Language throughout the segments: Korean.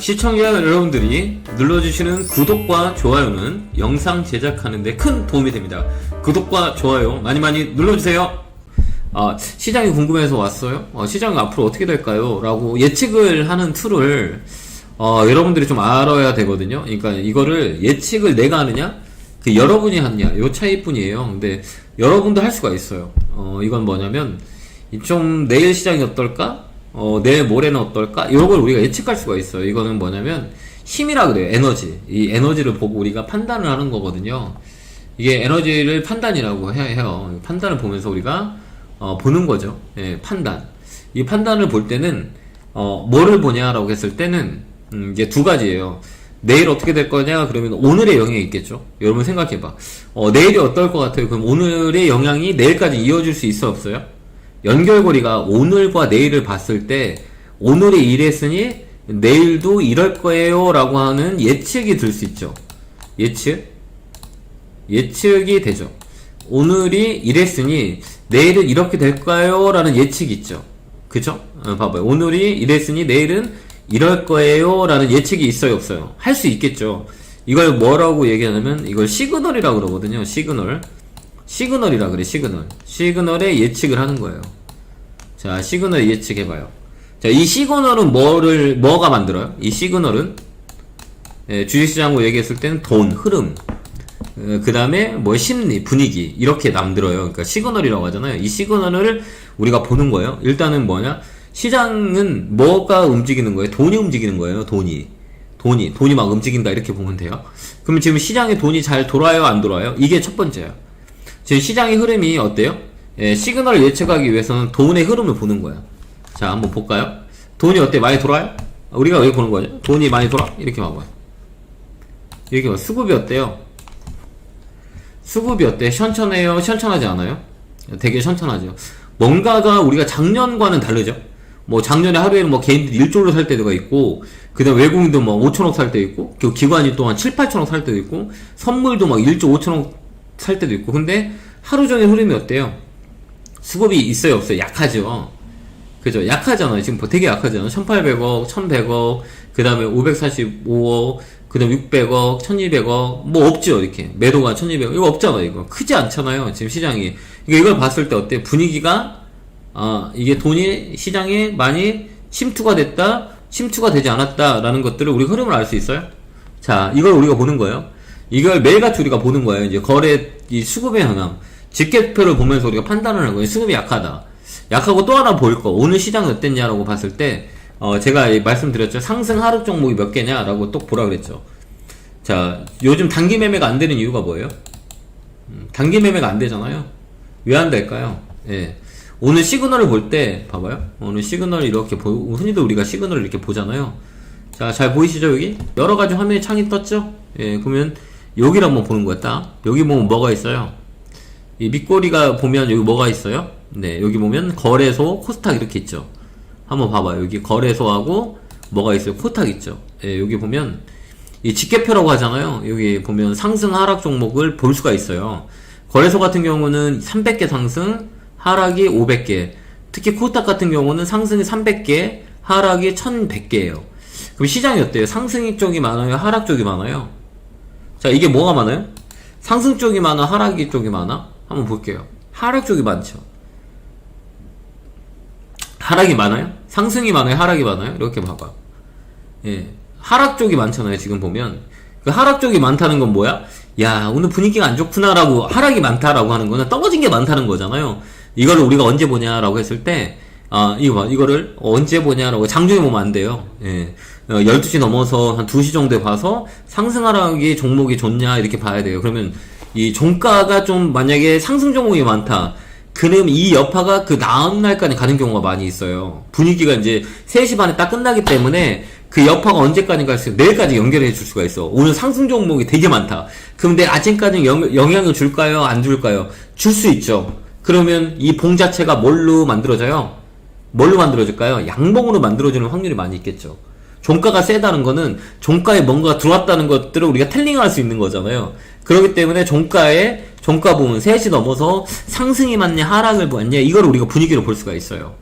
시청자 여러분들이 눌러주시는 구독과 좋아요는 영상 제작하는데 큰 도움이 됩니다. 구독과 좋아요 많이 많이 눌러주세요. 아, 시장이 궁금해서 왔어요? 어, 시장이 앞으로 어떻게 될까요? 라고 예측을 하는 툴을 어, 여러분들이 좀 알아야 되거든요. 그러니까 이거를 예측을 내가 하느냐, 그 여러분이 하느냐, 요 차이뿐이에요. 근데 여러분도 할 수가 있어요. 어, 이건 뭐냐면 좀 내일 시장이 어떨까? 어, 내일 모레는 어떨까? 이걸 우리가 예측할 수가 있어요. 이거는 뭐냐면 힘이라 그래요. 에너지. 이 에너지를 보고 우리가 판단을 하는 거거든요. 이게 에너지를 판단이라고 해요. 판단을 보면서 우리가 어, 보는 거죠. 예, 판단. 이 판단을 볼 때는 어, 뭐를 보냐라고 했을 때는 음, 이게 두 가지예요. 내일 어떻게 될 거냐? 그러면 오늘의 영향이 있겠죠. 여러분 생각해봐. 어, 내일이 어떨 것 같아요? 그럼 오늘의 영향이 내일까지 이어질 수 있어 없어요? 연결고리가 오늘과 내일을 봤을 때 오늘이 이랬으니 내일도 이럴 거예요 라고 하는 예측이 들 수 있죠. 예측? 예측이 되죠. 오늘이 이랬으니 내일은 이렇게 될까요? 라는 예측이 있죠. 그죠? 어, 봐봐요. 오늘이 이랬으니 내일은 이럴 거예요? 라는 예측이 있어요? 없어요? 할 수 있겠죠. 이걸 뭐라고 얘기하냐면 이걸 시그널이라고 그러거든요. 시그널. 시그널이라 그래, 시그널. 시그널에 예측을 하는 거예요. 자, 시그널 예측해봐요. 자, 이 시그널은 뭐를, 뭐가 만들어요? 이 시그널은, 예, 주식시장으로 얘기했을 때는 돈, 흐름, 그 다음에 뭐 심리, 분위기, 이렇게 만들어요. 그러니까 시그널이라고 하잖아요. 이 시그널을 우리가 보는 거예요. 일단은 뭐냐? 시장은 뭐가 움직이는 거예요? 돈이 움직이는 거예요, 돈이. 돈이, 돈이 막 움직인다, 이렇게 보면 돼요. 그러면 지금 시장에 돈이 잘 돌아요, 안 돌아요? 이게 첫 번째예요. 지금 시장의 흐름이 어때요? 예, 시그널을 예측하기 위해서는 돈의 흐름을 보는 거예요. 자, 한번 볼까요? 돈이 어때? 많이 돌아요? 우리가 왜 보는 거죠? 돈이 많이 돌아? 이렇게 봐봐요. 이렇게 봐. 수급이 어때요? 수급이 어때? 현천해요? 현천하지 않아요? 되게 현천하죠. 뭔가가 우리가 작년과는 다르죠. 뭐 작년에 하루에는 뭐 개인들이 1조를 살 때가 있고 그다음 외국인도 뭐 5천억 살 때 있고 그 기관이 또한 7, 8천억 살 때도 있고 선물도 막 1조 5천억 살 때도 있고 근데 하루 종일 흐름이 어때요? 수급이 있어요 없어요? 약하죠. 그죠? 약하잖아요. 지금 되게 약하잖아요. 1800억, 1100억, 그 다음에 545억, 그 다음에 600억, 1200억, 뭐 없죠, 이렇게. 매도가 1200억. 이거 없잖아요, 이거. 크지 않잖아요, 지금 시장이. 그러니까 이걸 봤을 때 어때? 분위기가, 아, 이게 돈이 시장에 많이 침투가 됐다, 침투가 되지 않았다라는 것들을 우리 흐름을 알 수 있어요? 자, 이걸 우리가 보는 거예요. 이걸 매일같이 우리가 보는 거예요. 이제 거래, 이 수급의 현황. 집계표를 보면서 우리가 판단을 하는 거예요. 수급이 약하다. 약하고 또 하나 보일 거. 오늘 시장이 어땠냐라고 봤을 때, 어, 제가 이 말씀드렸죠. 상승 하루 종목이 몇 개냐라고 똑 보라 그랬죠. 자, 요즘 단기 매매가 안 되는 이유가 뭐예요? 음, 단기 매매가 안 되잖아요. 왜 안 될까요? 예. 오늘 시그널을 볼 때, 봐봐요. 오늘 시그널 이렇게 보, 흔히도 우리가 시그널을 이렇게 보잖아요. 자, 잘 보이시죠, 여기? 여러 가지 화면에 창이 떴죠? 예, 그러면 여기를 한번 보는 딱. 여기 보면 뭐가 있어요? 이 밑꼬리가 보면 여기 뭐가 있어요? 네, 여기 보면 거래소, 코스닥 이렇게 있죠. 한번 봐봐요. 여기 거래소하고 뭐가 있어요? 코스닥 있죠. 예, 여기 보면 이 집계표라고 하잖아요. 여기 보면 상승 하락 종목을 볼 수가 있어요. 거래소 같은 경우는 300개 상승, 하락이 500개. 특히 코스닥 같은 경우는 상승이 300개, 하락이 1100개예요. 그럼 시장이 어때요? 상승 쪽이 많아요? 하락 쪽이 많아요? 자, 이게 뭐가 많아요? 상승 쪽이 많아? 하락 쪽이 많아? 한번 볼게요. 하락 쪽이 많죠. 하락이 많아요? 상승이 많아요? 하락이 많아요? 이렇게 봐봐. 예. 하락 쪽이 많잖아요, 지금 보면. 그 하락 쪽이 많다는 건 뭐야? 야, 오늘 분위기가 안 좋구나라고, 하락이 많다라고 하는 거는 떨어진 게 많다는 거잖아요. 이거를 우리가 언제 보냐라고 했을 때, 아, 이거 봐. 이거를 언제 보냐라고 장중에 보면 안 돼요. 예. 어, 12시 넘어서 한 2시 정도에 봐서 상승하락이 종목이 좋냐 이렇게 봐야 돼요. 그러면 이 종가가 좀 만약에 상승 종목이 많다. 그럼 이 여파가 그 다음 날까지 가는 경우가 많이 있어요. 분위기가 이제 3시 반에 딱 끝나기 때문에 그 여파가 언제까지 갈수 내일까지 연결해 줄 수가 있어. 오늘 상승 종목이 되게 많다. 그럼 내일 아침까지 영, 영향을 줄까요? 안 줄까요? 줄 수 있죠. 그러면 이 봉 자체가 뭘로 만들어져요? 뭘로 만들어질까요? 양봉으로 만들어지는 확률이 많이 있겠죠. 종가가 세다는 거는 종가에 뭔가 들어왔다는 것들을 우리가 텔링할 수 있는 거잖아요. 그렇기 때문에 종가에 종가 부분 3시 넘어서 상승이 맞냐 하락을 맞냐 이걸 우리가 분위기로 볼 수가 있어요.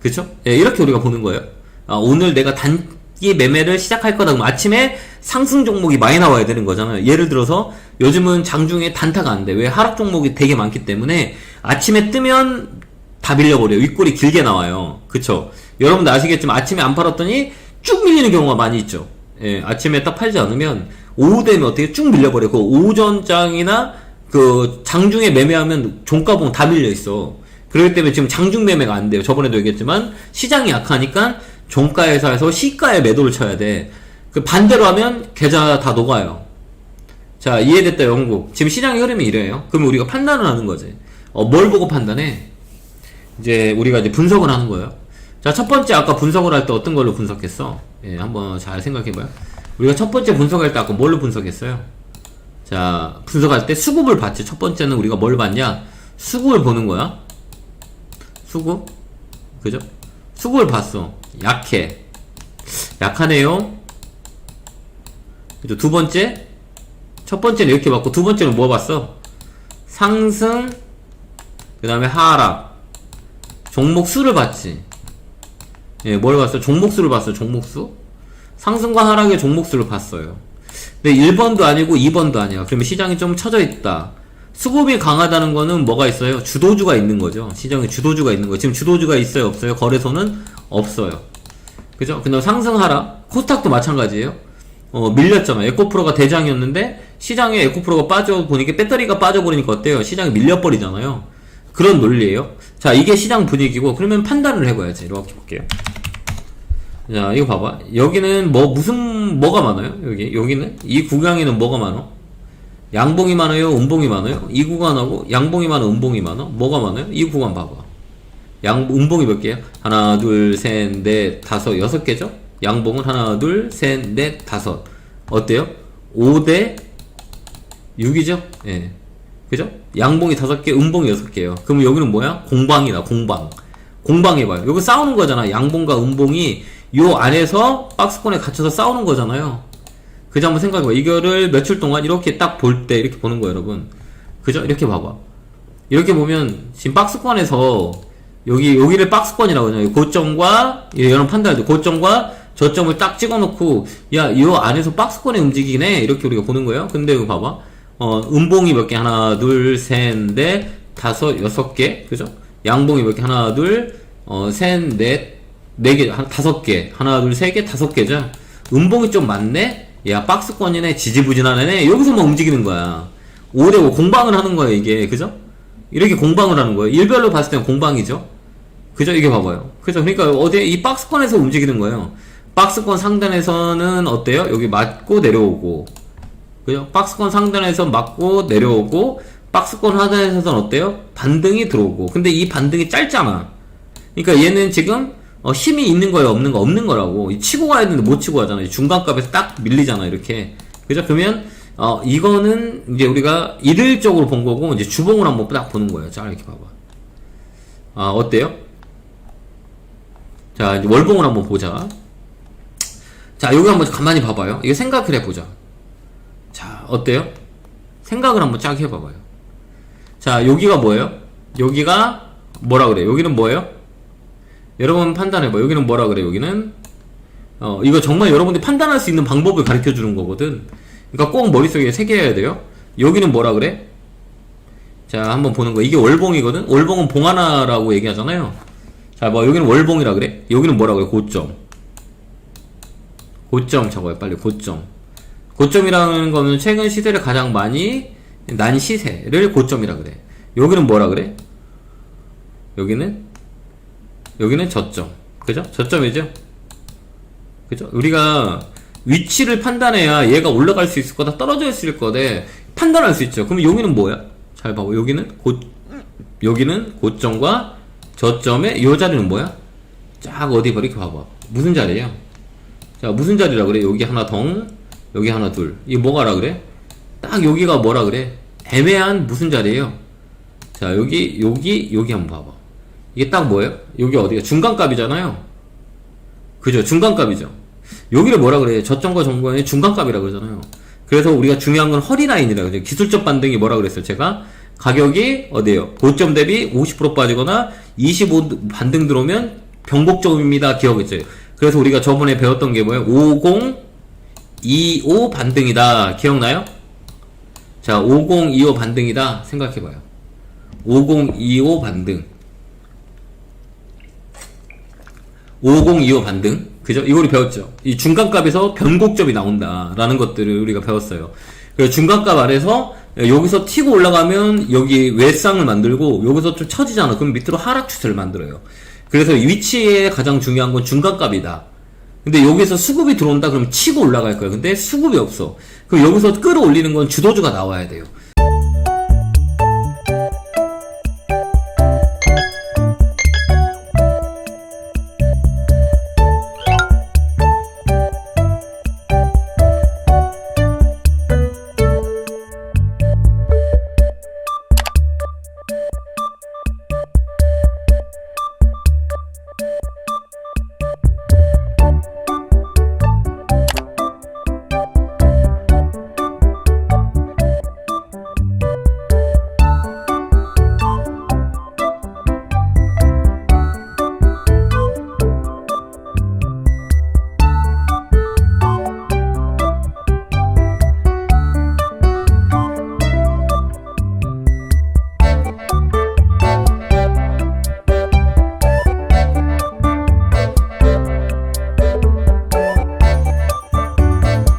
그쵸? 예, 이렇게 우리가 보는 거예요. 아, 오늘 내가 단 매매를 시작할 거다. 그럼 아침에 상승 종목이 많이 나와야 되는 거잖아요. 예를 들어서 요즘은 장중에 단타가 안 돼. 왜 하락 종목이 되게 많기 때문에 아침에 뜨면 다 밀려버려요. 윗골이 길게 나와요. 그쵸? 여러분들 아시겠지만 아침에 안 팔았더니 쭉 밀리는 경우가 많이 있죠. 예, 아침에 딱 팔지 않으면 오후 되면 어떻게 쭉 밀려버려요. 그 오전장이나 그 장중에 매매하면 종가 봉 다 밀려 있어. 그렇기 때문에 지금 장중 매매가 안 돼요. 저번에도 얘기했지만 시장이 약하니까 종가에서 해서 시가에 매도를 쳐야 돼. 그 반대로 하면 계좌 다 녹아요. 자, 이해됐다, 영국. 지금 시장의 흐름이 이래요. 그러면 우리가 판단을 하는 거지. 어, 뭘 보고 판단해? 이제 우리가 이제 분석을 하는 거예요. 자, 첫 번째 아까 분석을 할 때 어떤 걸로 분석했어? 예, 한번 잘 생각해봐요. 우리가 첫 번째 분석할 때 아까 뭘로 분석했어요? 자, 분석할 때 수급을 봤지. 첫 번째는 우리가 뭘 봤냐? 수급을 보는 거야. 수급? 그죠? 수급을 봤어. 약해. 약하네요. 그죠? 두 번째? 첫 번째는 이렇게 봤고, 두 번째는 뭐 봤어? 상승, 그 다음에 하락. 종목 수를 봤지. 예, 뭘 봤어? 종목 수를 봤어, 종목 수? 상승과 하락의 종목 수를 봤어요. 근데 1번도 아니고 2번도 아니야. 그러면 시장이 좀 처져 있다. 수급이 강하다는 거는 뭐가 있어요? 주도주가 있는 거죠. 시장에 주도주가 있는 거예요. 지금 주도주가 있어요? 없어요? 거래소는 없어요. 그죠? 근데 상승하라. 코스닥도 마찬가지예요. 어, 밀렸잖아. 에코프로가 대장이었는데 시장에 에코프로가 빠져 보니까 배터리가 빠져 버리니까 어때요? 시장이 밀려 버리잖아요. 그런 논리예요. 자, 이게 시장 분위기고 그러면 판단을 해봐야지. 이렇게 볼게요. 자, 이거 봐봐. 여기는 뭐 무슨 뭐가 많아요? 여기 여기는 이 구강에는 뭐가 많어? 양봉이 많아요, 음봉이 많아요. 이 구간하고 양봉이 많아, 음봉이 많아. 뭐가 많아요? 이 구간 봐봐. 양 음봉이 몇 개야? 하나, 둘, 셋, 넷, 다섯, 여섯 개죠? 양봉은 하나, 둘, 셋, 넷, 다섯. 어때요? 5대 6이죠? 예. 그죠? 양봉이 다섯 개, 음봉이 여섯 개예요. 그럼 여기는 뭐야? 공방이다, 공방. 공방 해봐요. 여기 싸우는 거잖아. 양봉과 음봉이 요 안에서 박스권에 갇혀서 싸우는 거잖아요. 그죠? 한번 생각해봐. 이거를 며칠 동안 이렇게 딱 볼 때 이렇게 보는 거예요, 여러분. 그죠? 이렇게 봐봐. 이렇게 보면 지금 박스권에서 여기 여기를 박스권이라고 하잖아요. 고점과 예, 여러분 판단할 때 고점과 저점을 딱 찍어놓고 야, 이 안에서 박스권에 움직이네 이렇게 우리가 보는 거예요. 근데 이거 봐봐. 어, 음봉이 몇 개? 하나, 둘, 셋, 넷, 다섯, 여섯 개, 그죠? 양봉이 몇 개? 하나, 둘, 어, 셋, 넷, 네 다섯 개, 하나, 둘, 세 개, 다섯 개죠. 음봉이 좀 많네. 야, 박스권이네, 지지부진하네. 여기서만 움직이는 거야. 오래 공방을 하는 거야 이게, 그죠? 이렇게 공방을 하는 거예요. 일별로 봤을 때는 공방이죠. 그죠? 이게 봐봐요. 그죠? 그러니까 어디에 이 박스권에서 움직이는 거예요. 박스권 상단에서는 어때요? 여기 맞고 내려오고. 그죠? 박스권 상단에서 맞고 내려오고 박스권 하단에서는 어때요? 반등이 들어오고. 근데 이 반등이 짧잖아. 그러니까 얘는 지금 어, 힘이 있는 거예요, 없는 거 없는 거라고. 이 치고 가야 되는데 못 치고 가잖아. 이 중간값에서 딱 밀리잖아, 이렇게. 그죠? 그러면 어, 이거는 이제 우리가 일일적으로 본 거고 이제 주봉을 한번 딱 보는 거예요. 자, 이렇게 봐봐. 아, 어때요? 자, 월봉을 한번 보자. 자, 여기 한번 가만히 봐봐요. 이거 생각을 해보자. 자, 어때요? 생각을 한번 쫙 해봐봐요. 자, 여기가 뭐예요? 여기가 뭐라 그래? 여기는 뭐예요? 여러분 판단해봐. 여기는 뭐라 그래? 여기는 어, 이거 정말 여러분들이 판단할 수 있는 방법을 가르쳐 주는 거거든. 그러니까 꼭 머릿속에 새겨야 돼요. 여기는 뭐라 그래? 자, 한번 보는 거. 이게 월봉이거든? 월봉은 봉 하나라고 얘기하잖아요. 자, 뭐, 여기는 월봉이라 그래? 여기는 뭐라 그래? 고점. 고점 적어요. 빨리 고점. 고점이라는 거는 최근 시세를 가장 많이 난 시세를 고점이라 그래. 여기는 뭐라 그래? 여기는 여기는 저점. 그죠? 저점이죠? 그죠? 우리가 위치를 판단해야 얘가 올라갈 수 있을 거다, 떨어져 있을 거대 판단할 수 있죠. 그럼 여기는 뭐야? 잘 봐봐. 여기는 고, 여기는 고점과 저점의 요 자리는 뭐야? 쫙 어디 봐. 이렇게 봐봐. 무슨 자리예요? 자, 무슨 자리라 그래? 여기 하나 덩, 여기 하나 둘. 이게 뭐가라 그래? 딱 여기가 뭐라 그래? 애매한 무슨 자리예요? 자, 여기, 여기, 여기 한번 봐봐. 이게 딱 뭐예요? 여기 어디가? 중간값이잖아요. 그죠? 중간값이죠. 여기를 뭐라 그래? 저점과 정관의 중간값이라 그러잖아요. 그래서 우리가 중요한 건 허리라인이라 그러죠. 기술적 반등이 뭐라 그랬어요? 제가 가격이 어디에요? 고점 대비 50% 빠지거나 25 반등 들어오면 병복점입니다. 기억했어요. 그래서 우리가 저번에 배웠던 게 뭐예요? 50, 25 반등이다. 기억나요? 자, 50, 25 반등이다. 생각해봐요. 50, 25 반등. 50, 25 반등. 그죠? 이거 우리 배웠죠? 이 중간값에서 변곡점이 나온다 라는 것들을 우리가 배웠어요. 그래서 중간값 아래서 여기서 튀고 올라가면 여기 외쌍을 만들고 여기서 좀 처지잖아. 그럼 밑으로 하락 추세를 만들어요. 그래서 이 위치에 가장 중요한 건 중간값이다. 근데 여기서 수급이 들어온다 그러면 치고 올라갈 거야. 근데 수급이 없어. 그럼 여기서 끌어올리는 건 주도주가 나와야 돼요.